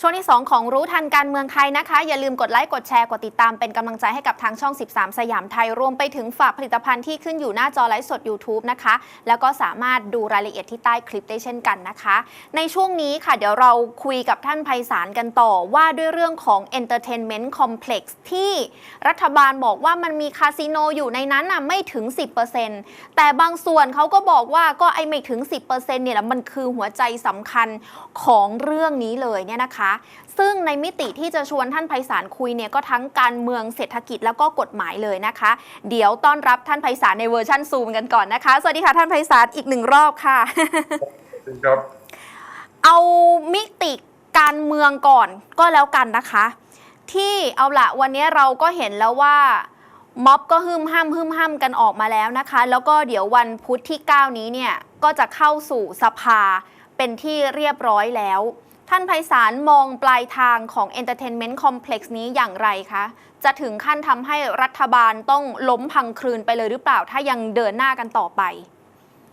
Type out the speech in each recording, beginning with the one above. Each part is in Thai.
ช่วงที่ 2 ของรู้ทันการเมืองไทยนะคะ อย่าลืมกดไลค์กดแชร์กดติดตามเป็นกำลังใจให้กับทางช่อง 13 สยามไทย รวมไปถึงฝากผลิตภัณฑ์ที่ขึ้นอยู่หน้าจอไลฟ์สด YouTube นะคะ แล้วก็สามารถดูรายละเอียดที่ใต้คลิปได้เช่นกันนะคะ ในช่วงนี้ค่ะ เดี๋ยวเราคุยกับท่านไพศาลกันต่อว่าด้วยเรื่องของ Entertainment Complex ที่รัฐบาลบอกว่ามันมีคาสิโนอยู่ในนั้นน่ะไม่ถึง 10%แต่บางส่วนเขาก็บอกว่าก็ไอไม่ถึง 10%เนี่ยแหละมันคือหัวใจสำคัญของเรื่องนี้เลยเนี่ยนะคะซึ่งในมิติที่จะชวนท่านไพศาลคุยเนี่ยก็ทั้งการเมืองเศรษฐกิจแล้วก็กฎหมายเลยนะคะ เดี๋ยวต้อนรับท่านไพศาลในเวอร์ชั่นซูมกันก่อนนะคะ สวัสดีค่ะท่านไพศาลอีกหนึ่งรอบค่ะจริงครับเอามิติการเมืองก่อนก็แล้วกันนะคะ ที่เอาละวันนี้เราก็เห็นแล้วว่าม็อบก็ฮึมห้ามฮึมห้ามกันออกมาแล้วนะคะ แล้วก็เดี๋ยววันพุธที่ 9 นี้เนี่ย ก็จะเข้าสู่สภาเป็นที่เรียบร้อยแล้ว ท่านไพศาลมองปลายทางของ Entertainment Complex นี้อย่างไรคะ จะถึงขั้นทำให้รัฐบาลต้องล้มพังคลืนไปเลยหรือเปล่า ถ้ายังเดินหน้ากันต่อไป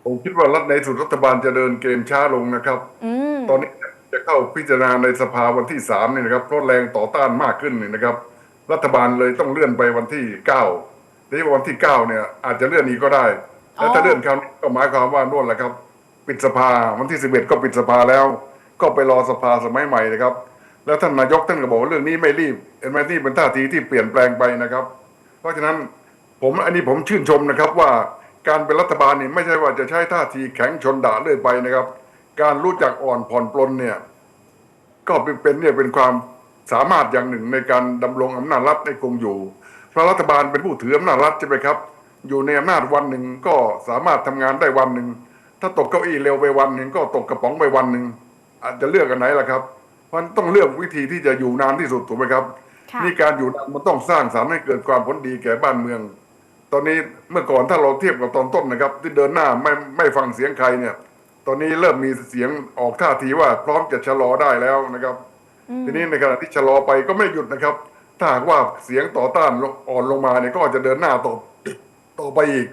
ผมคิดว่ารัฐในสุดรัฐบาลจะเดินเกมช้าลงนะครับอืมตอนนี้จะเข้าพิจารณาในสภาวันที่สามนี่นะครับเพราะแรงต่อต้านมากขึ้นนี่นะครับ รัฐบาลเลยต้องเลื่อนไปวันที่เก้าทีนี้วันที่เก้าเนี่ยอาจจะเลื่อนอีกก็ได้แล้วถ้าเลื่อนคราวนี้ก็หมายความว่านู่นแหละครับ ปิดสภาวันที่สิบเอ็ดก็ปิดสภาแล้ว ก็ไปรอสภาสมัยใหม่นะครับ แล้วท่านนายกท่านก็บอกว่าเรื่องนี้ไม่รีบเห็นไหมที่เป็นท่าทีที่เปลี่ยนแปลงไปนะครับ เพราะฉะนั้นผมอันนี้ผมชื่นชมนะครับว่าการเป็นรัฐบาลนี่ไม่ใช่ว่าจะใช้ท่าทีแข็งชนด่าเรื่อยไปนะครับ การรู้จักอ่อนผ่อนปลนเนี่ยก็เป็นเนี่ยเป็นความสามารถอย่างหนึ่งในการดำรงอำนาจรัฐในคงอยู่ เพราะรัฐบาลเป็นผู้ถืออำนาจรัฐใช่ไหมครับ อยู่ในอำนาจวันหนึ่งก็สามารถทำงานได้วันหนึ่งถ้าตกเก้าอี้เร็วไปวันหนึ่งก็ตกกระป๋องไปวันหนึ่ง อาจจะเลือกกันไหนล่ะครับเพราะฉะนั้นต้องเลือกวิธีที่จะอยู่นานที่สุดถูกไหมครับค่ะนี่การอยู่นานมันต้องสร้างสรรค์ให้เกิดความผลดีแก่บ้านเมือง ตอนนี้เมื่อก่อนถ้าเราเทียบกับตอนต้นนะครับ ที่เดินหน้าไม่ไม่ฟังเสียงใครเนี่ย ตอนนี้เริ่มมีเสียงออกท่าทีว่าพร้อมจะชะลอได้แล้วนะครับ ทีนี้ในขณะที่ชะลอไปก็ไม่หยุดนะครับ ถ้าหากว่าเสียงต่อต้านอ่อนลงมาเนี่ยก็จะเดินหน้าต่อต่อไปอีก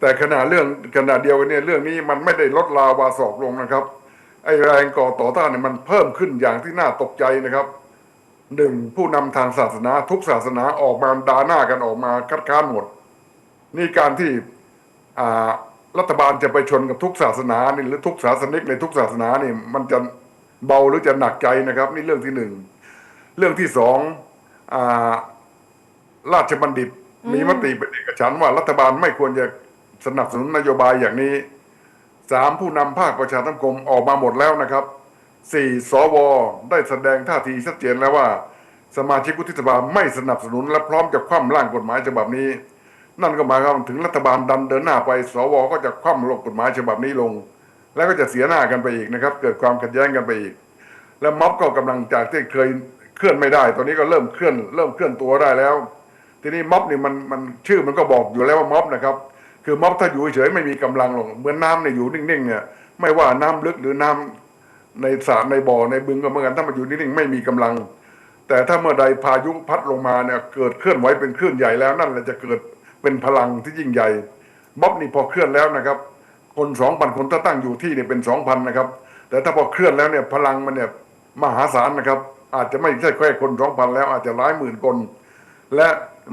แต่ขณะเรื่องขณะเดียวกันเนี่ยเรื่องนี้มันไม่ได้ลดลาวาสอกลงนะครับ ไอแรงก่อต่อต้านเนี่ยมันเพิ่มขึ้นอย่างที่น่าตกใจนะครับหนึ่งผู้นำทางศาสนาทุกศาสนาออกมาดาหน้ากันออกมาคัดค้านหมด นี่การที่รัฐบาลจะไปชนกับทุกศาสนานี่หรือทุกศาสนิกในทุกศาสนานี่มันจะเบาหรือจะหนักใจนะครับ นี่เรื่องที่หนึ่งเรื่องที่สองอราชบัณฑิตมีมติเป็นเอกฉันว่ารัฐบาลไม่ควรจะสนับสนุนนโยบายอย่างนี้ สามผู้นำภาคประชาสังคมออกมาหมดแล้วนะครับสี่สวได้แสดงท่าทีชัดเจนแล้วว่า สมาชิกวุฒิสภาไม่สนับสนุนและพร้อมจะคว่ำร่างกฎหมายฉบับนี้ นั่นก็หมายความถึงรัฐบาลดันเดินหน้าไป สวก็จะคว่ำลงกฎหมายฉบับนี้ลง แล้วก็จะเสียหน้ากันไปอีกนะครับ เกิดความขัดแย้งกันไปอีก และม็อบก็กำลังจากที่เคยเคลื่อนไม่ได้ ตอนนี้ก็เริ่มเคลื่อน เริ่มเคลื่อนตัวได้แล้ว ทีนี้ม็อบนี่มันมันชื่อมันก็บอกอยู่แล้วว่าม็อบนะครับ คือม็อบถ้าอยู่เฉยไม่มีกำลังหรอกเหมือนน้ำเนี่ยอยู่นิ่งๆเนี่ยไม่ว่าน้ำลึกหรือน้ำในสระในบ่อในบึงก็เหมือนกันถ้ามันอยู่นิ่งๆไม่มีกำลัง แต่ถ้าเมื่อใดพายุพัดลงมาเนี่ยเกิดเคลื่อนไหวเป็นคลื่นใหญ่แล้วนั่นแหละจะเกิดเป็นพลังที่ยิ่งใหญ่ม็อบนี่พอเคลื่อนแล้วนะครับ คนสองพันคนถ้าตั้งอยู่ที่เนี่ยเป็นสองพันนะครับ แต่ถ้าพอเคลื่อนแล้วเนี่ยพลังมันเนี่ยมหาศาลนะครับ อาจจะไม่ใช่แค่คนสองพันแล้วอาจจะหลายหมื่นคน และ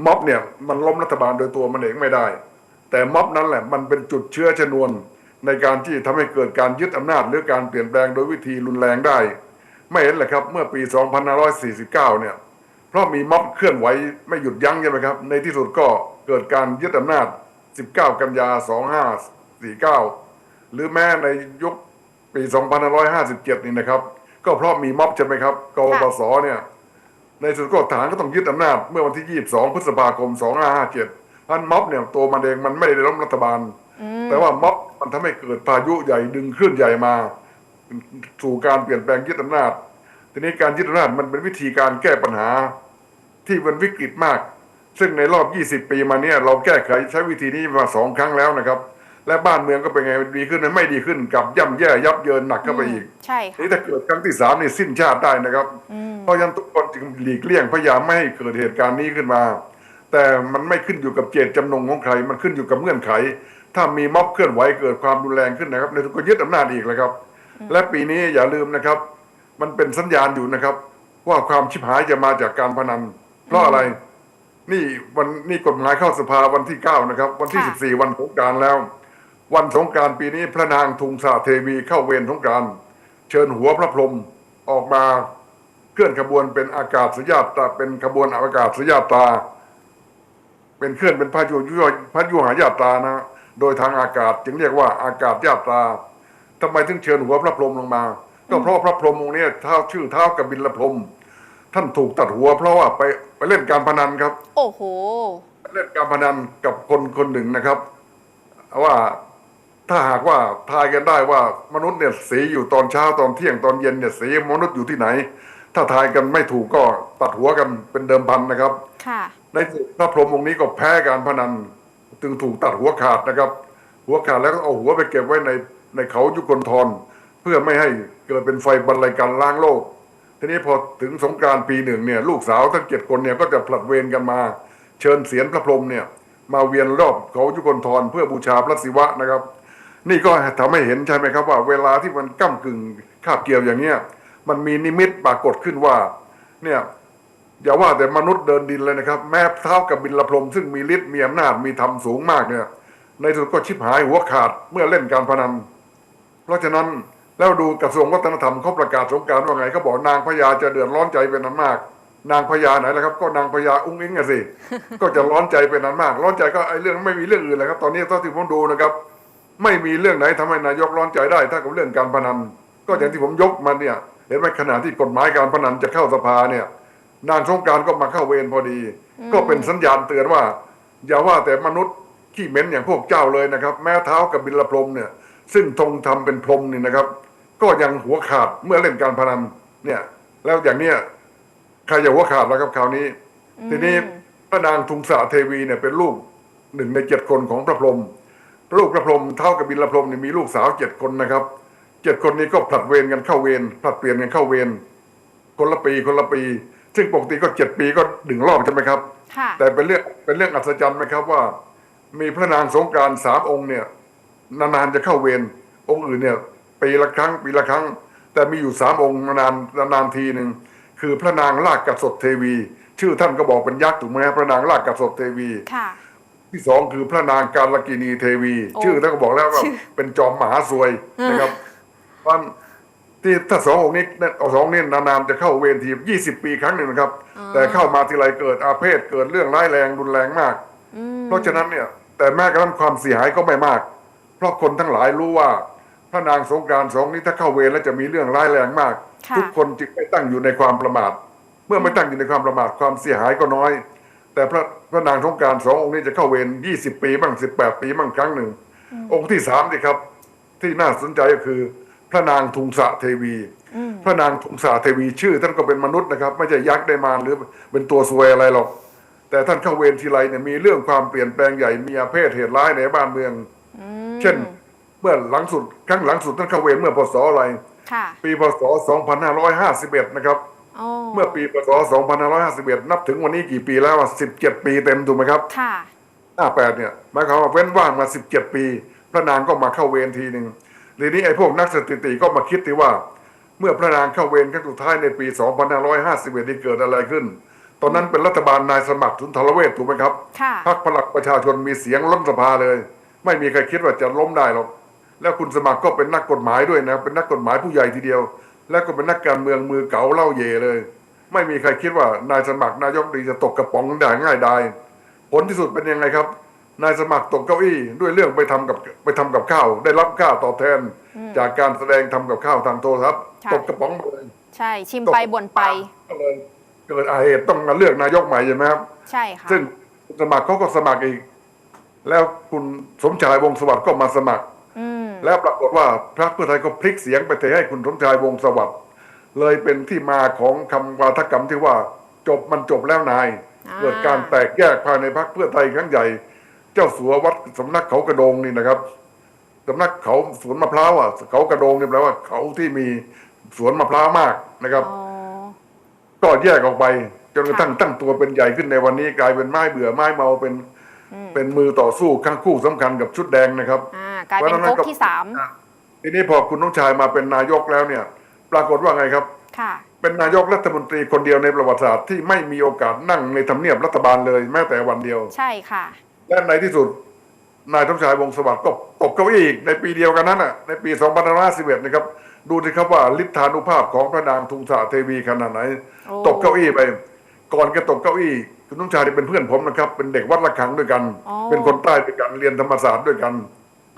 ม็อบเนี่ยมันล้มรัฐบาลโดยตัวมันเองไม่ได้ แต่ม็อบนั้นแหละมันเป็นจุดเชื้อชนวนในการที่ทำให้เกิดการยึดอำนาจหรือการเปลี่ยนแปลงโดยวิธีรุนแรงได้ ไม่เห็นเลยครับเมื่อปี 2549 เนี่ย เพราะมีม็อบเคลื่อนไหวไม่หยุดยั้งใช่ไหมครับ ในที่สุดก็เกิดการยึดอำนาจ 19 กันยา 2549 หรือแม้ในยุคปี 2557 นี่นะครับ ก็เพราะมีม็อบใช่ไหมครับกปปสเนี่ย ในสุดก็ทหารก็ต้องยึดอำนาจเมื่อวันที่ 22 พฤษภาคม 2557 พันม็อบเนี่ยตัวมันเองมันไม่ได้ล้มรัฐบาล แต่ว่าม็อบมันทำให้เกิดพายุใหญ่ดึงคลื่นใหญ่มา สู่การเปลี่ยนแปลงยึดอำนาจ ทีนี้การยึดอำนาจมันเป็นวิธีการแก้ปัญหา ที่มันวิกฤตมาก ซึ่งในรอบ 20 ปีมาเนี่ยเราแก้ไขใช้วิธีนี้มาสองครั้งแล้วนะครับ และบ้านเมืองก็เป็นไงดีขึ้นนั้นไม่ดีขึ้นกลับย่ำแย่ยับเยินหนักเข้าไปอีกใช่ค่ะนี่ถ้าเกิดครั้งที่สามนี่สิ้นชาติได้นะครับ เพราะฉะนั้นทุกคนจึงหลีกเลี่ยงพยายามไม่ให้เกิดเหตุการณ์นี้ขึ้นมา แต่มันไม่ขึ้นอยู่กับเจตจำนงของใคร มันขึ้นอยู่กับเงื่อนไข ถ้ามีม็อบเคลื่อนไหวเกิดความรุนแรงขึ้นนะครับในทุกคนยึดอำนาจอีกแล้วครับ และปีนี้อย่าลืมนะครับ มันเป็นสัญญาณอยู่นะครับ ว่าความชิบหายจะมาจากการพนัน เพราะอะไร นี่วันนี่กฎหมายเข้าสภาวันที่เก้านะครับ วันที่ค่ะสิบสี่วันสงกรารแล้ว วันสงกรารปีนี้พระนางทุงสาเทวีเข้าเวรสงกรารเชิญหัวพระพรหมออกมาเคลื่อนขบวนเป็นอากาศสยาตราเป็นขบวนอากาศสยาตรา เป็นเคลื่อนเป็นพระยุยพระยุหายาตรานะ โดยทางอากาศจึงเรียกว่าอากาศยาตราทำไมถึงเชิญหัวพระพรหมลงมา ก็เพราะพระพรหมองค์เนี้เท้าชื่อเท้ากบิลพรหมท่านถูกตัดหัว เพราะว่าไปไปเล่นการพนันครับ โอ้โหเล่นการพนันกับคนคนหนึ่งนะครับ ว่าถ้าหากว่าทายกันได้ว่ามนุษย์เนี่ยสีอยู่ตอนเช้าตอนเที่ยงตอนเย็นเนี่ยสีมนุษย์อยู่ที่ไหน ถ้าทายกันไม่ถูกก็ตัดหัวกันเป็นเดิมพันนะครับ ค่ะ ในพระพรหมองค์นี้ก็แพ้การพนันจึงถูกตัดหัวขาดนะครับ หัวขาดแล้วก็เอาหัวไปเก็บไว้ในในเขายุคนทรเพื่อไม่ให้เกิดเป็นไฟบรรลัยกันล้างโลก ทีนี้พอถึงสงการปีหนึ่งเนี่ยลูกสาวทั้งเจ็ดคนเนี่ยก็จะผลัดเวรกันมา เชิญเสียนพระพรหมเนี่ยมาเวียนรอบเขายุคนทรเพื่อบูชาพระศิวะนะครับ นี่ก็ทำให้เห็นใช่ไหมครับว่า เวลาที่มันก้ากึ่งคาบเกี่ยวอย่างเนี้ยมันมีนิมิตปรากฏขึ้นว่าเนี่ย อย่าว่าแต่มนุษย์เดินดินเลยนะครับ แม้เท้ากับบินละพรมซึ่งมีฤทธิ์มีอำนาจมีธรรมสูงมากเนี่ยในสุดก็ชิบหายหัวขาดเมื่อเล่นการพนัน เพราะฉะนั้นแล้วดูกระทรวงวัฒนธรรมเขาประกาศสงการว่าไงเขาบอกนางพญาจะเดือดร้อนใจเป็นอันมาก นางพญาไหนล่ะครับ ก็นางพญาอุ้งอิงอะสิก็จะร้อนใจเป็นอันมาก ร้อนใจก็ไอ้เรื่องไม่มีเรื่องอื่นเลยครับ ตอนนี้เท่าที่ผมดูนะครับ ไม่มีเรื่องไหนทำให้นายกร้อนใจได้ ถ้ากับเรื่องการพนัน ก็อย่างที่ผมยกมาเนี่ย เห็นไหมขณะที่กฎหมายการพนันจะเข้าสภาเนี่ย นางสงกรารก็มาเข้าเวรพอดี ก็เป็นสัญญาณเตือนว่า อย่าว่าแต่มนุษย์ขี้เหม็นอย่างพวกเจ้าเลยนะครับ แม้เท้ากับบิลพรหมเนี่ย ซึ่งทรงทำเป็นพรหมนี่นะครับ ก็ยังหัวขาดเมื่อเล่นการพนันเนี่ย แล้วอย่างเนี้ยใครจะหัวขาดแล้วครับคราวนี้ ทีนี้พระนางทุงสาเทวีเนี่ยเป็นลูกหนึ่งในเจ็ดคนของพระพรหมลูกพระพรหมเท่ากับบิลพรหมเนี่ยมีลูกสาวเจ็ดคนนะครับเจ็ดคนนี้ก็ผลัดเวรกันเข้าเวรผลัดเปลี่ยนกันเข้าเวรคนละปีคนละปี ซึ่งปกติก็เจ็ดปีก็หนึ่งรอบใช่ไหมครับค่ะแต่เป็นเรื่องเป็นเรื่องอัศจรรย์ไหมครับว่า มีพระนางสงกรารสามองค์เนี่ยนานๆจะเข้าเวรองค์อื่นเนี่ยปีละครั้งปีละครั้ง แต่มีอยู่สามองค์นานๆนานๆทีหนึ่งคือพระนางลากกสดเทวี ชื่อท่านก็บอกเป็นยักษ์ถูกไหมครับพระนางลากกสดเทวีค่ะที่สองคือพระนางการลกินีเทวีโอ้ชื่อท่านก็บอกแล้วว่าชื่อเป็นจอมมหาซวยนะครับเพราะฉะนั้น ที่ถ้าสององค์นี้สองนี่นานๆจะเข้าเวรทียี่สิบปีครั้งหนึ่งนะครับ แต่เข้ามาทีไรเกิดอาเพศเกิดเรื่องร้ายแรงรุนแรงมากอืมเพราะฉะนั้นเนี่ยแต่แม้กระทั่งความเสียหายก็ไม่มาก เพราะคนทั้งหลายรู้ว่าพระนางสงกรารสองนี้ถ้าเข้าเวรแล้วจะมีเรื่องร้ายแรงมากค่ะทุกคนจึงไม่ตั้งอยู่ในความประมาท เมื่อไม่ตั้งอยู่ในความประมาทความเสียหายก็น้อย แต่พระพระนางสงกรารสององค์นี้จะเข้าเวรยี่สิบปีบ้างสิบแปดปีบ้างครั้งหนึ่งองค์ที่สามนี่ครับ ที่น่าสนใจก็คือ พระนางทุงสะเทวีอืมพระนางทุงสาเทวีชื่อท่านก็เป็นมนุษย์นะครับ ไม่ใช่ยักษ์ได้มารหรือเป็นตัวซวยอะไรหรอกแต่ท่านเข้าเวรทีไรเนี่ยมีเรื่องความเปลี่ยนแปลงใหญ่มีอาเพศเหตุร้ายในบ้านเมืองอืมเช่น เมื่อหลังสุดครั้งหลังสุดท่านเข้าเวรเมื่อพศอะไรค่ะปีพศ 2551 นะครับโอ้เมื่อปีพศ 2551 นับถึงวันนี้กี่ปีแล้วอะ17 ปีเต็มถูกไหมครับค่ะ58เนี่ยหมายความว่าเว้นว่างมา 17 ปี พระนางก็มาเข้าเวรทีหนึ่ง ทีนี้ไอ้พวกนักสถิติก็มาคิดที่ว่า เมื่อพระนางเข้าเวรครั้งสุดท้ายในปี 2551นี่เกิดอะไรขึ้น ตอนนั้นเป็นรัฐบาลนายสมัครสุนทรเวชถูกไหมครับค่ะพรรคพลังประชาชนมีเสียงล้นสภาเลย ไม่มีใครคิดว่าจะล้มได้หรอกแล้วคุณสมัครก็เป็นนักกฎหมายด้วยนะเป็นนักกฎหมายผู้ใหญ่ทีเดียว แล้วก็เป็นนักการเมืองมือเก๋าเล่าเย่เลย ไม่มีใครคิดว่านายสมัครนายกดีจะตกกระป๋องได้ง่ายดายผลที่สุดเป็นยังไงครับ นายสมัครตกเก้าอี้ด้วยเรื่องไปทำกับไปทำกับข้าว ได้รับค่าตอบแทน จากการแสดงทำกับข้าวทางโทรทัศน์ค่ะตกกระป๋องไปเลยใช่ชิมไปบ่นไปก็เลยเกิดอาเหตุต้องมาเลือกนายกใหม่ใช่ไหมครับ ใช่ค่ะซึ่งสมัครเขาก็สมัครอีก แล้วคุณสมชายวงศ์สวัสดิ์ก็มาสมัครอืมแล้วปรากฏว่าพรรคเพื่อไทยก็พลิกเสียงไปเทให้คุณสมชายวงศ์สวัสดิ์เลยเป็นที่มาของคำวาทกรรมที่ว่าจบมันจบแล้วนายอ่าเกิดการแตกแยกภายในพรรคเพื่อไทยครั้งใหญ่ เจ้าสัววัดสำนักเขากระโดงนี่นะครับสำนักเขาสวนมะพร้าวอะเขากระโดงเนี่ยแปลว่าเขาที่มีสวนมะพร้าวมากนะครับอ๋อก็แยกออกไปจนกระทั่งค่ะตั้งตัวเป็นใหญ่ขึ้นในวันนี้กลายเป็นไม้เบื่อไม้เมาเป็นอืมเป็นมือต่อสู้ข้างคู่สำคัญกับชุดแดงนะครับอ่ากลายเป็นก๊กที่สามทีนี้พอคุณน้องชายมาเป็นนายกแล้วเนี่ย ปรากฏว่าไงครับค่ะเป็นนายกรัฐมนตรีคนเดียวในประวัติศาสตร์ที่ไม่มีโอกาสนั่งในทำเนียบรัฐบาลเลยแม้แต่วันเดียว ใช่ค่ะ และในที่สุด นายสมชายวงศ์สวัสดิ์ก็ตกเก้าอี้อีกในปีเดียวกันนั้นน่ะในปี 2551 นะครับ ดูสิครับว่าฤทธานุภาพของพระนางทุงสาเทวีขนาดไหน โอ้ ตกเก้าอี้ไป ก่อนแกตกเก้าอี้คุณสมชายนี่เป็นเพื่อนผมนะครับ เป็นเด็กวัดละขังด้วยกัน อ๋อ เป็นคนใต้ด้วยกันเรียนธรรมศาสตร์ด้วยกัน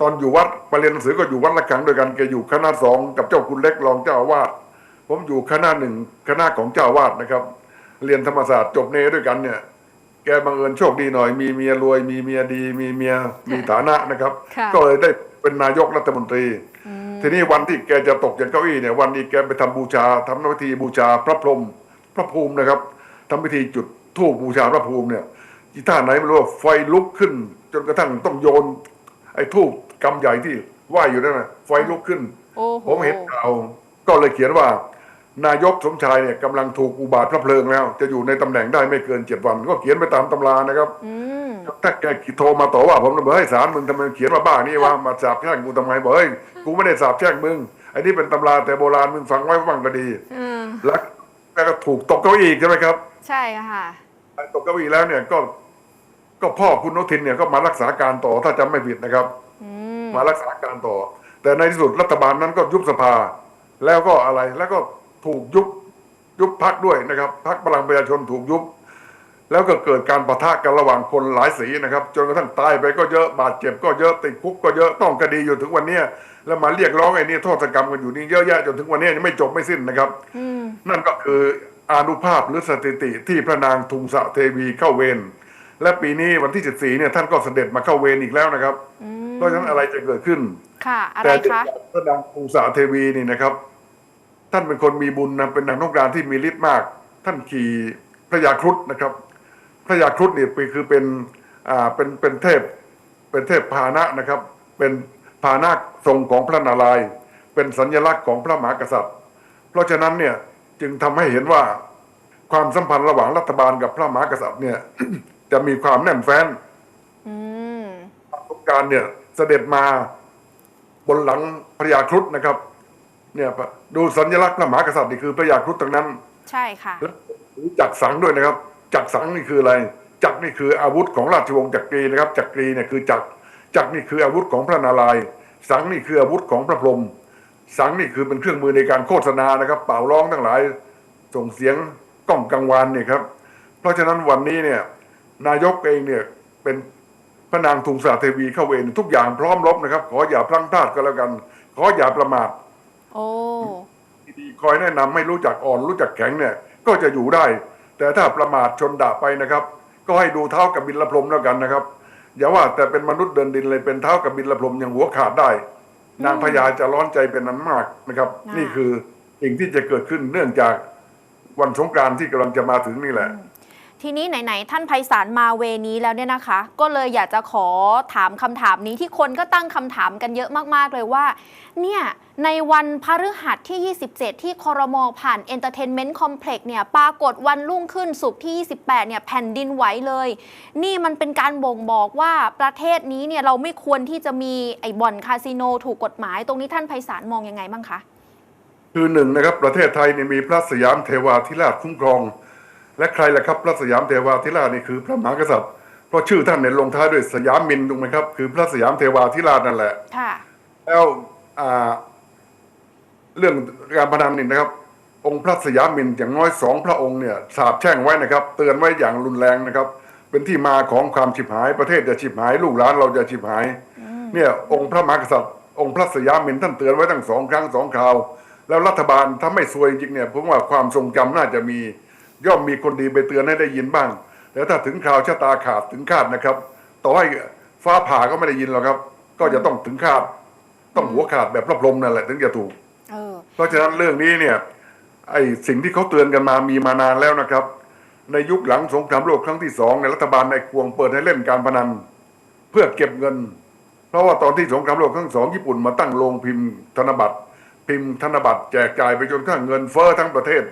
ตอนอยู่วัดมาเรียนหนังสือก็อยู่วัดละขังด้วยกันแกอยู่คณะสองกับเจ้าคุณเล็กรองเจ้าอาวาสผมอยู่คณะหนึ่งคณะของเจ้าอาวาสนะครับ เรียนธรรมศาสตร์จบเนด้วยกันเนี่ย แกบังเอิญโชคดีหน่อย มีเมียรวยมีเมียดี มีเมียมีฐานะนะครับค่ะก็เลยได้เป็นนายกรัฐมนตรีอืมทีนี้วันที่แกจะตกจากเก้าอี้เนี่ยวันนี้แกไปทำบูชาทำพิธีบูชาพระพรหมพระภูมินะครับทำพิธีจุดธูปบูชาพระภูมิเนี่ยที่ท่าไหนไม่รู้ว่าไฟลุกขึ้น จนกระทั่งต้องโยน ไอ้ธูปกำใหญ่ที่ไหวอยู่นั่นนะไฟลุกขึ้นโอ้โหผมเห็นข่าวก็เลยเขียนว่า นายกสมชายเนี่ยกำลังถูกอุบาทพระเพลิงแล้ว จะอยู่ในตำแหน่งได้ไม่เกินเจ็ดวัน ก็เขียนไปตามตำรานะครับอืมถ้าแกโทรมาต่อว่าผมนะบอกเฮ้ยสารมึงทำไมเขียนมาบ้านี่วะมาสาบแช่งกูทำไมบอกเฮ้ยกูไม่ได้สาบแช่งมึงไอ้นี่เป็นตำราแต่โบราณมึงฟังไว้ฟังก็ดีอืมแล้วแกก็ถูกตกเก้าอี้อีกใช่ไหมครับ ใช่ค่ะตกเก้าอี้แล้วเนี่ยก็ ก็พ่อคุณโนทินเนี่ยก็มารักษาการต่อถ้าจำไม่ผิดนะครับอืมมารักษาการต่อ แต่ในที่สุดรัฐบาลนั้นก็ยุบสภา แล้วก็อะไรแล้วก็ ถูกยุบยุบพักด้วยนะครับพักพลังประชาชนถูกยุบ แล้วก็เกิดการปะทะกันระหว่างคนหลายสีนะครับ จนกระทั่งตายไปก็เยอะบาดเจ็บก็เยอะติดคุกก็เยอะต้องคดีอยู่ถึงวันเนี้ยแล้วมาเรียกร้องไอ้นี่โทษกรรมกันอยู่นี่เยอะแยะจนถึงวันเนี้ยยังไม่จบไม่สิ้นนะครับอืมนั่นก็คืออานุภาพหรือสถิติที่พระนางทุงสะเทวีเข้าเวรและปีนี้วันที่ 14 เนี่ยท่านก็เสด็จมาเข้าเวรอีกแล้วนะครับอืมเพราะฉะนั้นอะไรจะเกิดขึ้น ค่ะ อะไรแต่คะพระนางทุงสะเทวีนี่นะครับ ท่านเป็นคนมีบุญนะเป็นนางนกกรานที่มีฤทธิ์มาก ท่านขี่พระยาครุฑนะครับ พระยาครุฑเนี่ยคือเป็นอ่าเป็นเป็นเทพเป็นเทพพาหนะนะครับ เป็นพาหนะทรงของพระนารายณ์เป็นสัญลักษณ์ของพระมหากษัตริย์ เพราะฉะนั้นเนี่ยจึงทำให้เห็นว่าความสัมพันธ์ระหว่างรัฐบาลกับพระมหากษัตริย์เนี่ยจะมีความแน่นแฟ้นอืมสงกรารเนี่ยเสด็จมาบนหลังพระยาครุฑนะครับ เนี่ยดูสัญลักษณ์พระมหากษัตริย์นี่คือพระยาครุฑทั้งนั้น ใช่ค่ะและถือจักรสังด้วยนะครับ จักรสังนี่คืออะไร จักรนี่คืออาวุธของราชวงศ์จักรีนะครับ จักรีเนี่ยคือจักรจักรนี่คืออาวุธของพระนารายณ์สังนี่คืออาวุธของพระพรหมสังนี่คือเป็นเครื่องมือในการโฆษณานะครับ เป่าร้องทั้งหลายส่งเสียงก้องกังวานเนี่ยครับ เพราะฉะนั้นวันนี้เนี่ยนายกเองเนี่ยเป็นพระนางทุงสาเทวีเข้าเวรทุกอย่างพร้อมรบนะครับ ขออย่าพลั้งพลาดก็แล้วกัน ขออย่าประมาท โอ้ดีๆคอยแนะนำให้รู้จักอ่อนรู้จักแข็งเนี่ยก็จะอยู่ได้ แต่ถ้าประมาทชนด่าไปนะครับ ก็ให้ดูเท้ากับบินละพรหมแล้วกันนะครับ อย่าว่าแต่เป็นมนุษย์เดินดินเลยเป็นเท้ากับบินละพรหมยังหัวขาดได้ นางพญาจะร้อนใจเป็นนั้นมากนะครับอ่านี่นี่คือสิ่งที่จะเกิดขึ้นเนื่องจากวันสงกรานต์ที่กำลังจะมาถึงนี่แหละ ทีนี้ไหนๆท่านไพศาลมาเวนี้แล้วเนี่ยนะคะ ก็เลยอยากจะขอถามคำถามนี้ที่คนก็ตั้งคำถามกันเยอะมากๆเลยว่า เนี่ยในวันพฤหัสที่ 27 ที่คอรมอผ่าน Entertainment Complex เนี่ยปรากฏวันรุ่งขึ้นสุกที่ 28 เนี่ยแผ่นดินไหวเลย นี่มันเป็นการบ่งบอกว่าประเทศนี้เนี่ยเราไม่ควรที่จะมีไอ้บ่อนคาสิโนถูกกฎหมายตรงนี้ท่านไพศาลมองยังไงบ้างคะ คือหนึ่งนะครับ ประเทศไทยเนี่ยมีพระสยามเทวาธิราชคุ้มครอง และใครล่ะครับพระสยามเทวาธิราชนี่คือพระมหากษัตริย์ เพราะชื่อท่านเนี่ยลงท้ายด้วยสยามมินถูกไหมครับ คือพระสยามเทวาธิราชนั่นแหละค่ะแล้วอ่าเรื่องการพนันนี่นะครับ องค์พระสยามมินอย่างน้อยสองพระองค์เนี่ยสาบแช่งไว้นะครับ เตือนไว้อย่างรุนแรงนะครับ เป็นที่มาของความฉิบหายประเทศจะฉิบหาย ลูกหลานเราจะฉิบหาย เนี่ยองค์พระมหากษัตริย์ องค์พระสยามมินท่านเตือนไว้ตั้งสองครั้งสองคราว แล้วรัฐบาลถ้าไม่ซวยจริงเนี่ยผมว่าความทรงจำน่าจะมี ย่อมมีคนดีไปเตือนให้ได้ยินบ้างแต่ถ้าถึงคราวชะตาขาดถึงคาดนะครับ ต่อให้ฟ้าผ่าก็ไม่ได้ยินหรอกครับ ก็จะต้องถึงคาด ต้องหัวขาดแบบพระพรหมนั่นแหละถึงจะถูกเออเพราะฉะนั้นเรื่องนี้เนี่ยไอ้สิ่งที่เขาเตือนกันมามีมานานแล้วนะครับ ในยุคหลังสงครามโลกครั้งที่สองในยรัฐบาลในควงเปิดให้เล่นการพนัน เพื่อเก็บเงิน เพราะว่าตอนที่สงครามโลกครั้งที่สองญี่ปุ่นมาตั้งโรงพิมพ์ธนบัตร พิมพ์ธนบัตรแจกจ่ายไปจนกระทั่งเงินเฟ้อทั้งประเทศ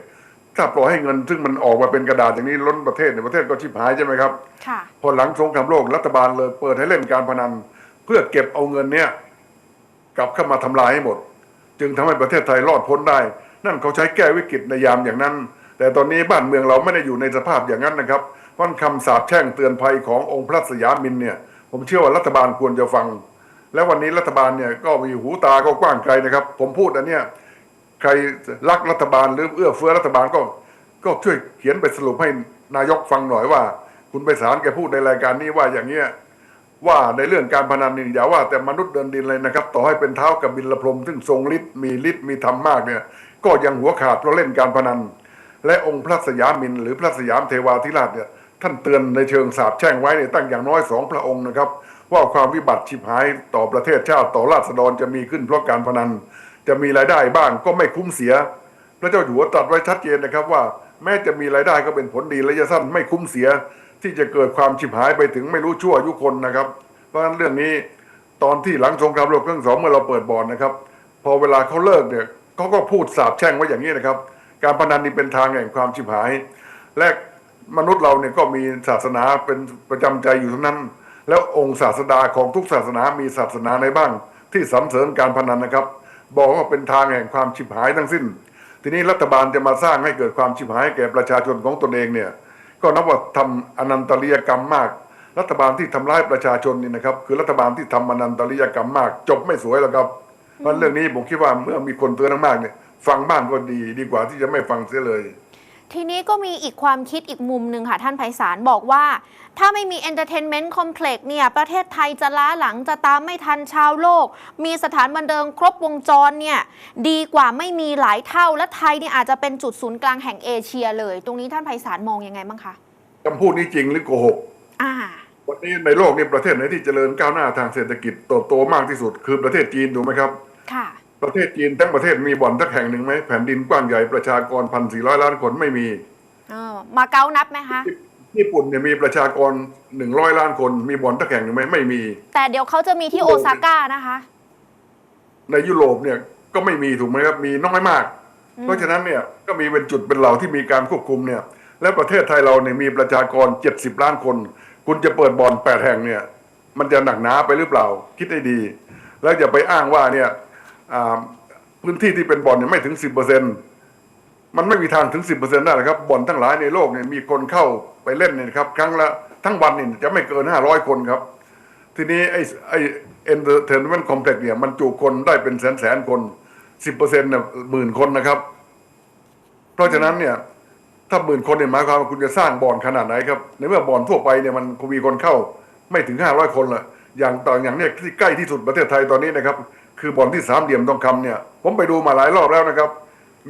ถ้าปล่อยให้เงิน ซึ่งมันออกมาเป็นกระดาษอย่างนี้ล้นประเทศในยประเทศก็ชิบหายใช่ไหมครับค่ะพอหลังสงครามโลกรัฐบาลเลยเปิดให้เล่นการพนัน เพื่อเก็บเอาเงินเนี้ยกลับเข้ามาทำลายให้หมด จึงทำให้ประเทศไทยรอดพ้นได้ นั่นเขาใช้แก้วิกฤตในยามอย่างนั้น แต่ตอนนี้บ้านเมืองเราไม่ได้อยู่ในสภาพอย่างนั้นนะครับเพราะคำสาปแช่งเตือนภัยขององค์พระสยามินเนี่ยผมเชื่อว่ารัฐบาลควรจะฟัง และวันนี้รัฐบาลเนี่ยก็มีหูตาก็กว้างไกลนะครับ ผมพูดอันเนี้ย ใครรักรัฐบาลหรือเอื้อเฟื้อรัฐบาลก็ ก็ช่วยเขียนไปสรุปให้นายกฟังหน่อยว่า คุณไปสารแกพูดในรายการนี้ว่าอย่างเงี้ยว่าในเรื่องการพนันนี่อย่าว่าแต่มนุษย์เดินดินเลยนะครับ ต่อให้เป็นเท้ากับบินละพรม ซึ่งทรงฤทธิ์มีฤทธิ์มีธรรมมากเนี่ย ก็ยังหัวขาดเพราะเล่นการพนัน และองค์พระสยามิน หรือพระสยามเทวาธิราชเนี่ยท่านเตือนในเชิงสาบแช่งไว้เนี่ยตั้งอย่างน้อยสองพระองค์นะครับ ว่าความวิบัติฉิบหายต่อประเทศชาติต่อราษฎรจะมีขึ้นเพราะการพนัน จะมีรายได้บ้างก็ไม่คุ้มเสีย พระเจ้าอยู่หัวตรัสไว้ชัดเจนนะครับว่า แม้จะมีรายได้ก็เป็นผลดีระยะสั้นไม่คุ้มเสีย ที่จะเกิดความฉิบหายไปถึงไม่รู้ชั่วอายุคนนะครับ เพราะฉะนั้นเรื่องนี้ตอนที่หลังสงครามโลกครั้งที่สองเมื่อเราเปิดบ่อลนะครับ พอเวลาเขาเลิกเนี่ยเขาก็พูดสาบแช่งไว้อย่างนี้นะครับ การพนันนี่เป็นทางแห่งความฉิบหาย และมนุษย์เราเนี่ยก็มีศาสนาเป็นประจำใจอยู่ทั้งนั้น แล้วองค์ศาสดาของทุกศาสนามีศาสนาในบ้าง ที่สรรเสริญการพนันนะครับ บอกว่าเป็นทางแห่งความฉิบหายทั้งสิ้น ทีนี้รัฐบาลจะมาสร้างให้เกิดความฉิบหายแก่ประชาชนของตนเองเนี่ยก็นับว่าทำอนันตริยกรรมมาก รัฐบาลที่ทำร้ายประชาชนนี่นะครับ คือรัฐบาลที่ทำอนันตริยกรรมมาก จบไม่สวยหรอกครับเพราะเรื่องนี้ผมคิดว่าเมื่อมีคนเตือนมากเนี่ยฟังบ้างก็ดีดีกว่าที่จะไม่ฟังเสียเลย ทีนี้ก็มีอีกความคิดอีกมุมหนึ่งค่ะ ท่านไพศาลบอกว่า ถ้าไม่มี Entertainment Complex เนี่ย ประเทศไทยจะล้าหลังจะตามไม่ทันชาวโลก มีสถานบันเทิงครบวงจรเนี่ย ดีกว่าไม่มีหลายเท่า และไทยเนี่ยอาจจะเป็นจุดศูนย์กลางแห่งเอเชียเลย ตรงนี้ท่านไพศาลมองยังไงบ้างคะคำพูดนี้จริงหรือโกหกอ่าวันนี้ในโลกนี้ประเทศไหนที่เจริญก้าวหน้าทางเศรษฐกิจโตโตมากที่สุด คือประเทศจีนถูกไหมครับ ค่ะ ประเทศจีนทั้งประเทศมีบ่อนทักแห่งหนึ่งไหมแผ่นดินกว้างใหญ่ประชากรพันสี่ร้อยล้านคนไม่มีเออมาเก๊านับไหมคะญี่ปุ่นเนี่ยมีประชากรหนึ่งร้อยล้านคนมีบ่อนทักแห่งหนึ่งไหมไม่มี แต่เดี๋ยวเขาจะมีที่โอซาก้านะคะ ในยุโรปเนี่ยก็ไม่มีถูกไหมครับมีน้อยมาก เพราะฉะนั้นเนี่ยก็มีเป็นจุดเป็นเหล่าที่มีการควบคุมเนี่ย และประเทศไทยเราเนี่ยมีประชากรเจ็ดสิบล้านคน คุณจะเปิดบ่อนแปดแห่งเนี่ย มันจะหนักหนาไปหรือเปล่า คิดให้ดี แล้วอย่าไปอ้างว่าเนี่ยอ่า พื้นที่ที่เป็นบ่อนเนี่ยไม่ถึงสิบเปอร์เซ็นมันไม่มีทางถึงสิบเปอร์เซ็นได้หรอกครับบ่อนทั้งหลายในโลกเนี่ยมีคนเข้าไปเล่นเนี่ยครับครั้งละทั้งวันเนี่ยจะไม่เกินห้าร้อยคนครับ ทีนี้ไอ้ไอ้เอนเตอร์เทนเมนต์คอมเพล็กซ์เนี่ยมันจุคนได้เป็นแสนแสนคนสิบเปอร์เซ็นต์เนี่ยหมื่นคนนะครับ เพราะฉะนั้นเนี่ยถ้าหมื่นคนเนี่ยหมายความว่าคุณจะสร้างบ่อนขนาดไหนครับในเมื่อบ่อนทั่วไปเนี่ยมันมีคนเข้าไม่ถึงห้าร้อยคนละอย่างต่ออย่างเนี่ยที่ใกล้ที่สุดประเทศไทยตอนนี้นะครับ คือบ่อนที่สามเหลี่ยมทองคำเนี่ย ผมไปดูมาหลายรอบแล้วนะครับ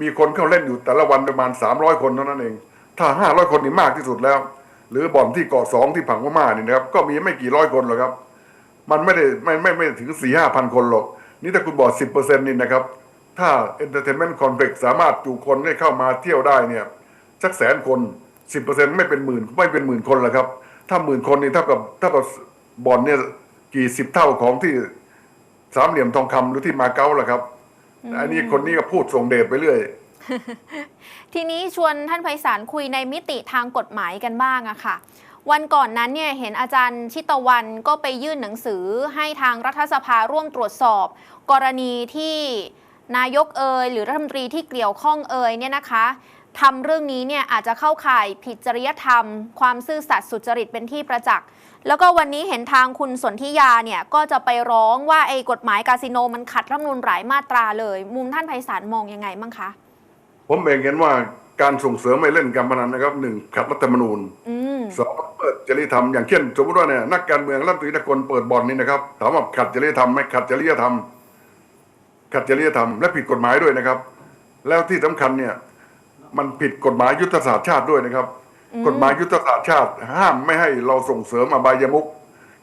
มีคนเข้าเล่นอยู่แต่ละวันประมาณสามร้อยคนเท่านั้นเอง ถ้าห้าร้อยคนนี่มากที่สุดแล้ว หรือบ่อนที่เกาะสองที่ผังพม่านี่นะครับก็มีไม่กี่ร้อยคนหรอกครับ มันไม่ได้ไม่ไม่ไม่ถึงสี่ห้าพันคนหรอก นี่ถ้าคุณบอกสิบเปอร์เซ็นต์นี่นะครับถ้า Entertainment Complex สามารถจูคนให้เข้ามาเที่ยวได้เนี่ยสักแสนคนสิบเปอร์เซ็นต์ไม่เป็นหมื่นไม่เป็นหมื่นคนหรอกครับ ถ้าหมื่นคนนี่เท่ากับเท่ากับบ่อนเนี่ยกี่สิบเท่าของที่ สามเหลี่ยมทองคำหรือที่มาเก๊าล่ะครับอันนี้คนนี้ก็พูดส่งเดชไปเรื่อย ทีนี้ชวนท่านไพศาลคุยในมิติทางกฎหมายกันบ้างอะค่ะ วันก่อนนั้นเนี่ยเห็นอาจารย์ชิตวันก็ไปยื่นหนังสือให้ทางรัฐสภาร่วมตรวจสอบ กรณีที่นายกเอยหรือรัฐมนตรีที่เกี่ยวข้องเอยเนี่ยนะคะทำเรื่องนี้เนี่ยอาจจะเข้าข่ายผิดจริยธรรม ความซื่อสัตย์สุจริตเป็นที่ประจักษ์ แล้วก็วันนี้เห็นทางคุณสนธิยาเนี่ยก็จะไปร้องว่าไอ้กฎหมายคาสิโนมันขัดรัฐธรรมนูญหลายมาตราเลย มุมท่านไพศาลมองยังไงบ้างคะ ผมเองเห็นว่าการส่งเสริมให้เล่นการพนันนะครับหนึ่งขัดรัฐธรรมนูญอืมสองเปิดจริยธรรมอย่างเช่นสมมติว่าเนี่ยนักการเมืองรัฐมนตรีตะกลเปิดบ่อนนี่นะครับถามว่าขัดจริยธรรมไหมขัดจริยธรรม ขัดจริยธรรม และผิดกฎหมายด้วยนะครับ แล้วที่สำคัญเนี่ยมันผิดกฎหมายยุทธศาสตร์ชาติด้วยนะครับ กฎหมายยุทธศาสตร์ชาติ ห้ามไม่ให้เราส่งเสริมอบายมุข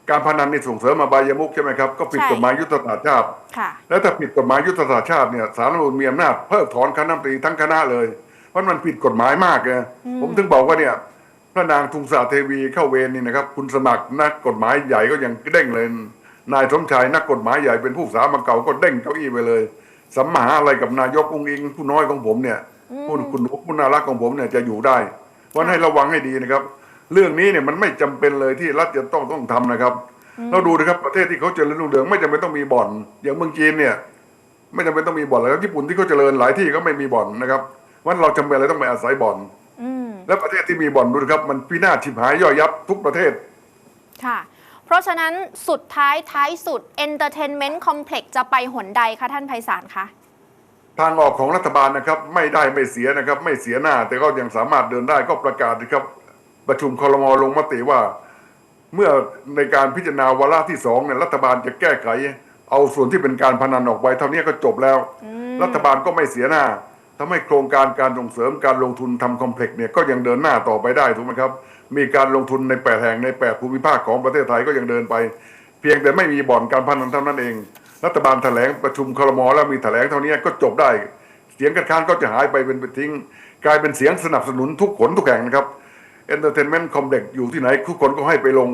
การพนันนี่ส่งเสริมอบายมุขใช่ไหมครับก็ผิดใช่กฎหมายยุทธศาสตร์ชาติค่ะแล้วถ้าผิดกฎหมายยุทธศาสตร์ชาติเนี่ยสารรัฐธรรมนูญมีอำนาจเพิกถอนคณะรัฐมนตรีทั้งคณะเลยเพราะมันผิดกฎหมายมากไงผมถึงบอกว่าเนี่ยพระนางทุงสาเทวีเข้าเวรนี่นะครับ คุณสมัครนักกฎหมายใหญ่ก็ยังเด้งเลย นายสมชายนักกฎหมายใหญ่เป็นผู้สามาเก่าก็เด้งเก้าอี้ไปเลยสัมมาหาอะไรกับนายกองอิงผู้น้อยของผมเนี่ยผู้คุณผู้น่ารักของผมเนี่ยจะอยู่ได้ วันให้ระวังให้ดีนะครับ เรื่องนี้เนี่ยมันไม่จำเป็นเลยที่รัฐจะต้องต้องทำนะครับ เราดูนะครับประเทศที่เขาเจริญรุ่งเรืองไม่จำเป็นต้องมีบ่อน อย่างเมืองจีนเนี่ย ไม่จำเป็นต้องมีบ่อนเลยครับญี่ปุ่นที่เขาเจริญหลายที่ก็ไม่มีบ่อนนะครับวันเราจำเป็นอะไรต้องไปอาศัยบ่อนอืมแล้วประเทศที่มีบ่อนดูนะครับมันพินาศฉิบหายย่อยยับทุกประเทศ ค่ะ เพราะฉะนั้นสุดท้ายท้ายสุด Entertainment Complex จะไปหนใดคะท่านไพศาลคะ ทางออกของรัฐบาลนะครับ ไม่ได้ไม่เสียนะครับ ไม่เสียหน้า แต่ก็ยังสามารถเดินได้ก็ประกาศนะครับ ประชุมคอรมอลงมติว่า เมื่อในการพิจารณาวาระที่สองเนี่ยรัฐบาลจะแก้ไข เอาส่วนที่เป็นการพนันออกไปเท่านี้ก็จบแล้ว รัฐบาลก็ไม่เสียหน้าทำให้โครงการการส่งเสริมการลงทุนทำคอมเพล็กซ์เนี่ยก็ยังเดินหน้าต่อไปได้ถูกไหมครับ มีการลงทุนในแปดแห่งในแปดภูมิภาคของประเทศไทยก็ยังเดินไป เพียงแต่ไม่มีบ่อนการพนันเท่านั้นเอง รัฐบาลแถลงประชุมครมแล้วมีแถลงเท่านี้ก็จบได้ เสียงคัดค้านก็จะหายไปเป็นไปทิ้ง กลายเป็นเสียงสนับสนุนทุกขนทุกแห่งนะครับ Entertainment Complex อยู่ที่ไหนทุกคนก็ให้ไปลง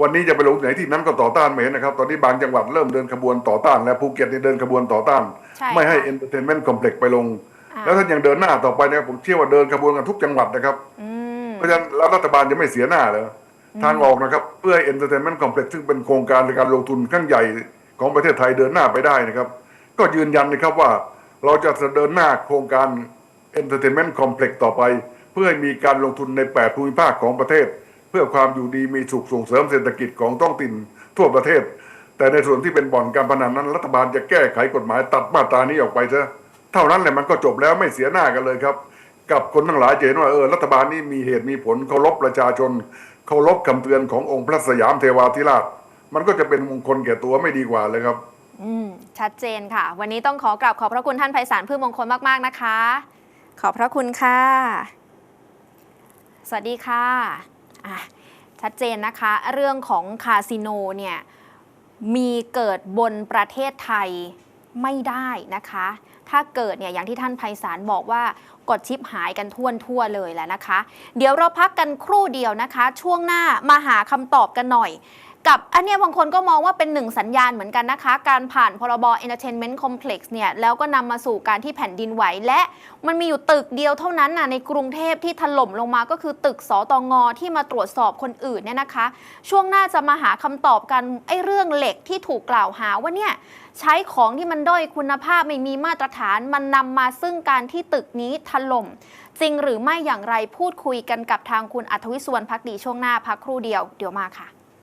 วันนี้จะไปลงที่ไหนที่นั้นก็ต่อต้านไม่เห็นนะครับ ตอนนี้บางจังหวัดเริ่มเดินขบวนต่อต้าน และภูเก็ตนี่เดินขบวนต่อต้านใช่ไม่ให้ค่ะ Entertainment Complex ไปลงอ่าแล้วถ้ายังเดินหน้าต่อไปเนี่ยผมเชื่อว่าเดินขบวนกันทุกจังหวัดนะครับอืมเพราะฉะนั้นแล้วรัฐบาลจะไม่เสียหน้าเลยทางออกนะครับเพื่อให้ Entertainment Complex ซึ่งเป็นโครงการในการลงทุนครั้งใหญ่ ของประเทศไทยเดินหน้าไปได้นะครับ ก็ยืนยันนะครับว่าเราจะเดินหน้าโครงการ Entertainment Complex ต่อไป เพื่อให้มีการลงทุนใน 8 ภูมิภาคของประเทศ เพื่อความอยู่ดีมีสุขส่งเสริมเศรษฐกิจของท้องถิ่นทั่วประเทศ แต่ในส่วนที่เป็นบ่อนการพนันนั้น รัฐบาลจะแก้ไขกฎหมายตัดมาตรานี้ออกไปเถอะเท่านั้นแหละมันก็จบแล้วไม่เสียหน้ากันเลยครับ กับคนทั้งหลายเห็นว่าเออรัฐบาลนี้มีเหตุมีผลเคารพประชาชนเคารพคำเตือนขององค์พระสยามเทวาธิราช มันก็จะเป็นมงคลแก่ตัวไม่ดีกว่าเลยครับ อืมชัดเจนค่ะ วันนี้ต้องขอกราบขอบพระคุณท่านไพศาลพืชมงคลมาก ๆ นะคะ ขอบพระคุณค่ะ สวัสดีค่ะอะชัดเจนนะคะ เรื่องของคาสิโนเนี่ยมีเกิดบนประเทศไทยไม่ได้นะคะ ถ้าเกิดเนี่ยอย่างที่ท่านไพศาลบอกว่ากดชิปหายกันทั่วทั่วๆเลยแหละนะคะ เดี๋ยวเราพักกันครู่เดียวนะคะ ช่วงหน้ามาหาคำตอบกันหน่อย กับอันเนี้ยบางคนก็มองว่าเป็นหนึ่งสัญญาณเหมือนกันนะคะ การผ่านพรบ Entertainment Complex เนี่ยแล้วก็นำมาสู่การที่แผ่นดินไหว และมันมีอยู่ตึกเดียวเท่านั้นนะในกรุงเทพที่ถล่มลงมาก็คือตึกสตงที่มาตรวจสอบคนอื่นเนี่ยนะคะ ช่วงหน้าจะมาหาคำตอบกันไอ้เรื่องเหล็กที่ถูกกล่าวหาว่าเนี่ยใช้ของที่มันด้อยคุณภาพไม่มีมาตรฐาน มันนำมาซึ่งการที่ตึกนี้ถล่มจริงหรือไม่อย่างไรพูดคุยกันกับทางคุณอัธวิศวรพักดีช่วงหน้าพักครู่เดียวเดี๋ยวมาค่ะ